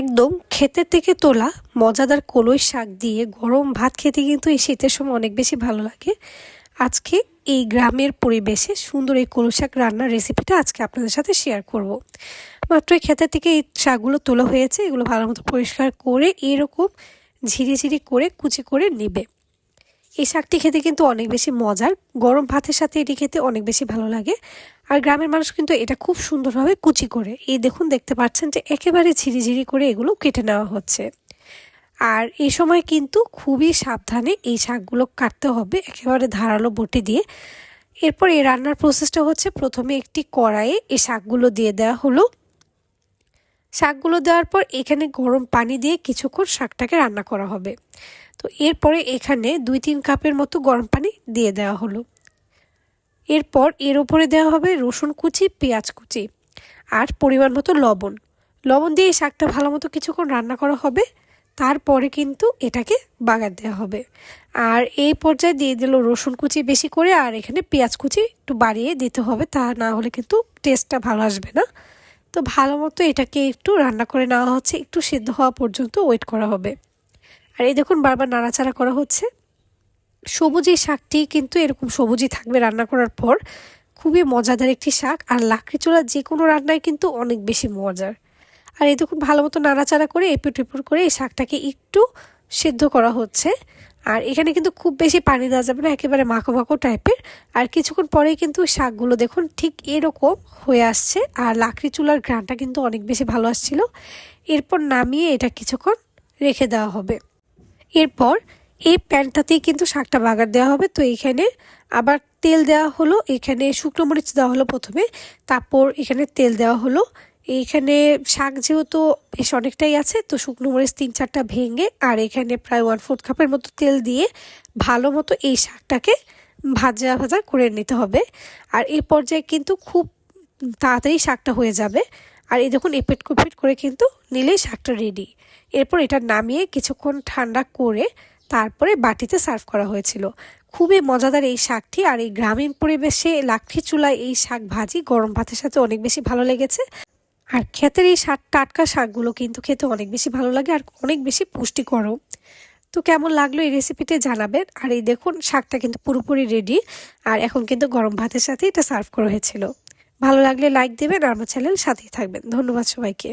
একদম ক্ষেতের থেকে তোলা মজাদার কলই শাক দিয়ে গরম ভাত খেতে কিন্তু এই শীতের সময় অনেক বেশি ভালো লাগে। আজকে এই গ্রামের পরিবেশে সুন্দর এই কলই শাক রান্নার রেসিপিটা আজকে আপনাদের সাথে শেয়ার করব। মাত্র এই ক্ষেতের থেকে এই শাকগুলো তোলা হয়েছে, এগুলো ভালো মতো পরিষ্কার করে এরকম ঝিরি ঝিরি করে কুচি করে নেবে। এই শাকটি খেতে কিন্তু অনেক বেশি মজার, গরম ভাতের সাথে এটি খেতে অনেক বেশি ভালো লাগে। আর গ্রামের মানুষ কিন্তু এটা খুব সুন্দরভাবে কুচি করে। এই দেখুন, দেখতে পাচ্ছেন যে একেবারে ঝিরিঝিরি করে এগুলো কেটে নেওয়া হচ্ছে। আর এই সময় কিন্তু খুবই সাবধানে এই শাকগুলো কাটতে হবে, একেবারে ধারালো বটি দিয়ে। এরপর এই রান্নার প্রসেসটা হচ্ছে, প্রথমে একটি কড়াইয়ে এই শাকগুলো দিয়ে দেওয়া হলো। শাকগুলো দেওয়ার পর এখানে গরম পানি দিয়ে কিছুক্ষণ শাকটাকে রান্না করা হবে। তো এরপরে এখানে দুই তিন কাপের মতো গরম পানি দিয়ে দেওয়া হলো। এরপর এর ওপরে দেওয়া হবে রসুন কুচি, পেঁয়াজ কুচি আর পরিমাণ মতো লবণ। লবণ দিয়ে এই শাকটা ভালো মতো কিছুক্ষণ রান্না করা হবে। তারপরে কিন্তু এটাকে বাগার দেওয়া হবে। আর এই পর্যায়ে দিয়ে দিল রসুন কুচি বেশি করে আর এখানে পেঁয়াজ কুচি একটু বাড়িয়ে দিতে হবে। তা না হলে কিন্তু টেস্টটা ভালো আসবে না। তো ভালো মতো এটাকে একটু রান্না করে নেওয়া হচ্ছে। একটু সিদ্ধ হওয়া পর্যন্ত ওয়েট করা হবে। আর এই দেখুন বারবার নাড়াচাড়া করা হচ্ছে। সবুজ শাকটি কিন্তু এরকম সবুজই থাকবে রান্না করার পর। খুবই মজাদার একটি শাক আর লাকড়ি চোলা যে কোনো রান্নায় কিন্তু অনেক বেশি মজার। আর এই দেখুন ভালো মতো নাড়াচাড়া করে এপিট এপিট করে এই শাকটাকে একটু সিদ্ধ করা হচ্ছে। আর এখানে কিন্তু খুব বেশি পানি দেওয়া যাবে না, একেবারে মাখো মাখো টাইপের। আর কিছুক্ষণ পরেই কিন্তু শাকগুলো দেখুন ঠিক এরকম হয়ে আসছে আর লাকড়ি চুলার ঘ্রানটা কিন্তু অনেক বেশি ভালো আসছিল। এরপর নামিয়ে এটা কিছুক্ষণ রেখে দেওয়া হবে। এরপর এই প্যানটাতেই কিন্তু শাকটা বাগার দেওয়া হবে। তো এইখানে আবার তেল দেওয়া হলো। এখানে শুকনো মরিচ দেওয়া হলো প্রথমে। তারপর এখানে তেল দেওয়া হলো। এইখানে শাক যেহেতু বেশ অনেকটাই আছে, তো শুকনো মরিচ তিন চারটা ভেঙে আর এখানে প্রায় ওয়ান ফোর্থ কাপের মতো তেল দিয়ে ভালো মতো এই শাকটাকে ভাজা ভাজা করে নিতে হবে। আর এই পর্যায়ে কিন্তু খুব তাড়াতাড়ি শাকটা হয়ে যাবে। আর এই দেখুন, এপেট কুপেট করে কিন্তু নিলেই শাকটা রেডি এরপর এটা নামিয়ে কিছুক্ষণ ঠান্ডা করে তারপরে বাটিতে সার্ভ করা হয়েছিল। খুবই মজাদার এই শাকটি আর এই গ্রামীণ পরিবেশে লাকড়ি চুলায় এই শাক ভাজি গরম ভাতের সাথে অনেক বেশি ভালো লেগেছে। আর ক্ষেতের এই শাক টাটকা শাকগুলো কিন্তু খেতে অনেক বেশি ভালো লাগে আর অনেক বেশি পুষ্টিকরও। তো কেমন লাগল এই রেসিপিটা জানাবেন। আর এই দেখুন, শাকটা কিন্তু পুরোপুরি রেডি আর এখন কিন্তু গরম ভাতের সাথে এটা সার্ভ করা হয়েছিল। ভালো লাগলে লাইক দেবেন আর আমার চ্যানেল সাথেই থাকবেন। ধন্যবাদ সবাইকে।